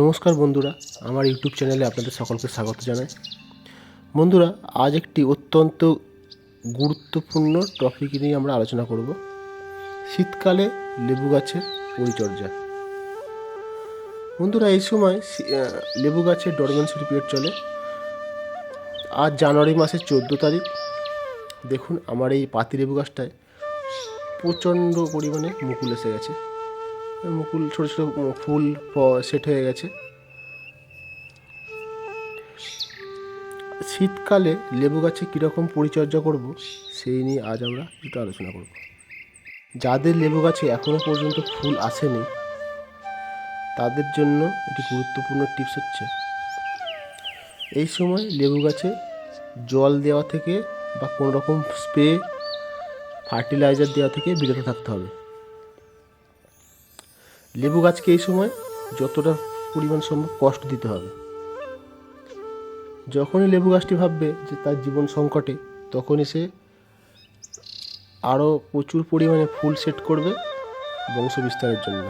নমস্কার বন্ধুরা, আমার ইউটিউব চ্যানেলে আপনাদের সকলকে স্বাগত জানাই। বন্ধুরা, আজ একটি অত্যন্ত গুরুত্বপূর্ণ টপিক নিয়ে আমরা আলোচনা করব, শীতকালে লেবু গাছের পরিচর্যা। বন্ধুরা, এই সময় লেবু গাছের ডরমেন্সি পিরিয়ড চলে। আজ জানুয়ারি মাসের চোদ্দ তারিখ। দেখুন, আমার এই পাতি লেবু গাছটায় প্রচণ্ড পরিমাণে মুকুল এসে গেছে। মুকুল, ছোটো ছোটো ফুল সেট হয়ে গেছে। শীতকালে লেবু গাছে কীরকম পরিচর্যা করব, সেই নিয়ে আজ আমরা একটু আলোচনা করব। যাদের লেবু গাছে এখনও পর্যন্ত ফুল আসেনি, তাদের জন্য একটি গুরুত্বপূর্ণ টিপস হচ্ছে, এই সময় লেবু গাছে জল দেওয়া থেকে বা কোনো রকম স্প্রে, ফার্টিলাইজার দেওয়া থেকে বিরত থাকতে হবে। লেবু গাছকে এই সময় যতটা পরিমাণ সম্ভব কষ্ট দিতে হবে। যখনই লেবু গাছটি ভাববে যে তার জীবন সংকটে, তখনই সে আরও প্রচুর পরিমাণে ফুল সেট করবে বংশ বিস্তারের জন্য।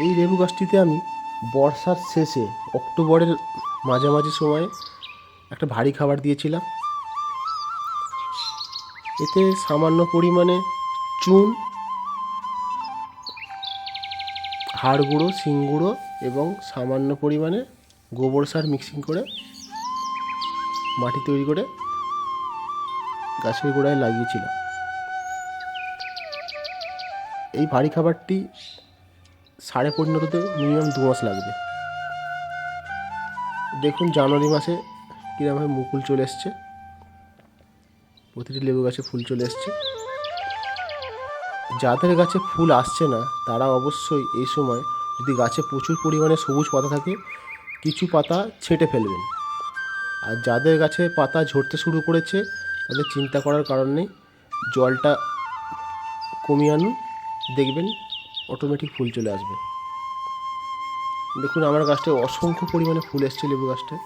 এই লেবু গাছটিতে আমি বর্ষার শেষে, অক্টোবরের মাঝামাঝি সময়ে একটা ভারী খাবার দিয়েছিলাম। এতে সামান্য পরিমাণে চুন হাড় গুঁড়ো শিং গুঁড়ো এবং সামান্য পরিমাণে গোবর সার মিক্সিং করে মাটি তৈরি করে গাছের গোড়ায় লাগিয়েছিলাম। এই ভারী খাবারটি সাড়ে পরিণততে মিনিমাম দু মাস লাগবে। দেখুন জানুয়ারি মাসে কীরকমভাবে মুকুল চলে এসছে। প্রতিটি লেবু গাছে ফুল চলে এসছে। যাদের গাছে ফুল আসছে না, তারা অবশ্যই এই সময় যদি গাছে প্রচুর পরিমাণে সবুজ পাতা থাকে, কিছু পাতা ছেঁটে ফেলবেন। আর যাদের গাছে পাতা ঝরতে শুরু করেছে, তাদের চিন্তা করার কারণ নেই, জলটা কমিয়ে আনুন, দেখবেন অটোমেটিক ফুল চলে আসবে। দেখুন, আমার গাছটায় অসংখ্য পরিমাণে ফুল এসছে, লেবু গাছটায়।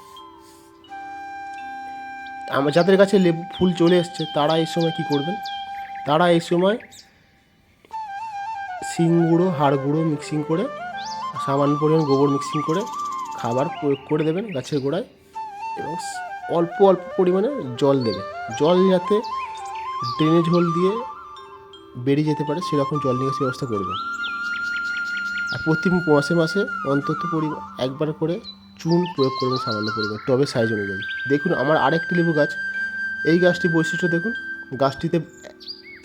আমার, যাদের কাছে লেবু, ফুল চলে এসছে, তারা এই সময় কি করবেন? তারা এই সময় শিং গুঁড়ো, হাড় গুঁড়ো মিক্সিং করে সামান্য পরিমাণ গোবর মিক্সিং করে খাবার প্রয়োগ করে দেবেন গাছের গোড়ায় এবং অল্প অল্প পরিমাণে জল দেবে জল যাতে ড্রেনেজ হোল দিয়ে বেরিয়ে যেতে পারে, সেরকম জল নিকাশি ব্যবস্থা করবেন আর প্রতি মাসে মাসে অন্তত পরিমাণ একবার করে চুন প্রয়োগ করবেন সামান্য পরিমাণ, টবে সাইজ অনুযায়ী। দেখুন, আমার আরেকটি লেবু গাছ, এই গাছটি বৈশিষ্ট্য দেখুন, গাছটিতে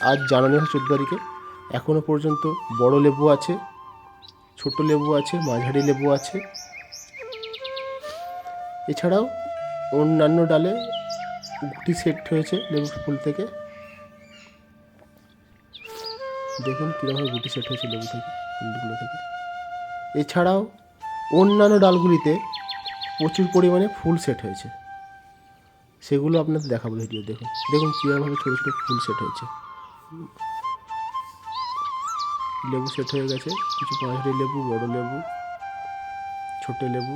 আজ হয় চোদ্দ তারিখে। এখনও পর্যন্ত বড় লেবু আছে, ছোট লেবু আছে, মাঝারি লেবু আছে। এছাড়াও অন্যান্য ডালে গুটি সেট হয়েছে লেবু ফুল থেকে। দেখুন কীরকম গুটি সেট হয়েছে লেবু থেকে, ফুলগুলো থেকে। এছাড়াও অন্যান্য ডালগুলিতে প্রচুর পরিমাণে ফুল সেট হয়েছে। সেগুলো আপনাদের দেখাবো ভিডিও, দেখুন। দেখুন কীরকমভাবে ছোটো ছোটো ফুল সেট হয়েছে। লেবু সেট হয়ে গেছে। কিছু পাঁচড়ি লেবু, বড় লেবু, ছোট লেবু।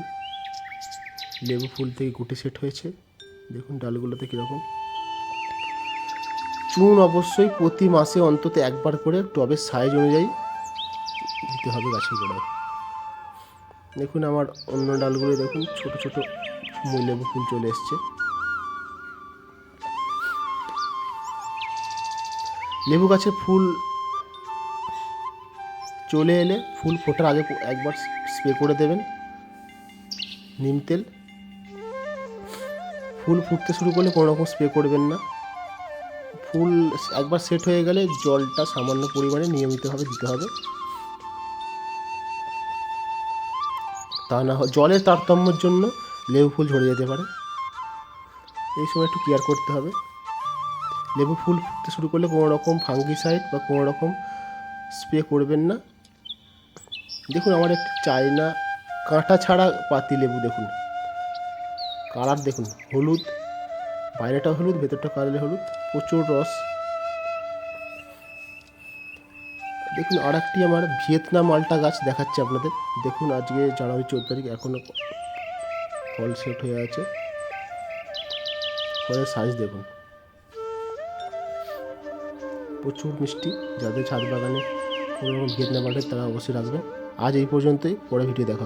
লেবু ফুল থেকে গুটি সেট হয়েছে। দেখুন ডালগুলোতে কীরকম। চুন অবশ্যই প্রতি মাসে অন্তত একবার করে টবের সাইজ অনুযায়ী দিতে হবে গাছের গোড়ায়। দেখুন আমার অন্য ডালগুলো দেখুন ছোট ছোট লেবু ফুল চলে এসছে। লেবু গাছে ফুল চলে এলে ফুল ফোটার আগে একবার স্প্রে করে দেবেন। নিম তেল। ফুল ফুটতে শুরু করলে কোনো রকম স্প্রে করবেন না। ফুল একবার সেট হয়ে গেলে জলটা সামান্য পরিমাণে নিয়মিতভাবে দিতে হবে। তা না জলের তারতম্যের জন্য লেবু ফুল ঝরে যেতে পারে। এই সময় একটু কেয়ার করতে হবে। লেবু ফুল ফুটতে শুরু করলে কোনো রকম ফাঙ্গিসাইড বা কোনো রকম স্প্রে করবেন না। দেখুন, আমার একটি চাইনা কাঁটা ছাড়া পাতি লেবু দেখুন। কালার দেখুন, হলুদ, বাইরেটা হলুদ, ভেতরটা কালারে হলুদ, প্রচুর রস। দেখুন আর একটি আমার ভিয়েতনাম মালটা গাছ দেখাচ্ছে আপনাদের। দেখুন, আজকে জানুয়ারি চোদ্দ তারিখ এখনও ফল সেট হয়ে আছে। ফলের সাইজ দেখুন। প্রচুর মিষ্টি, যাদের ছাদ বাগানে কোনো রকম ভিয়েতনাম মালটা, তারা অবশ্যই রাখবেন আজ এই পর্যন্তই পরে ভিডিও দেখা।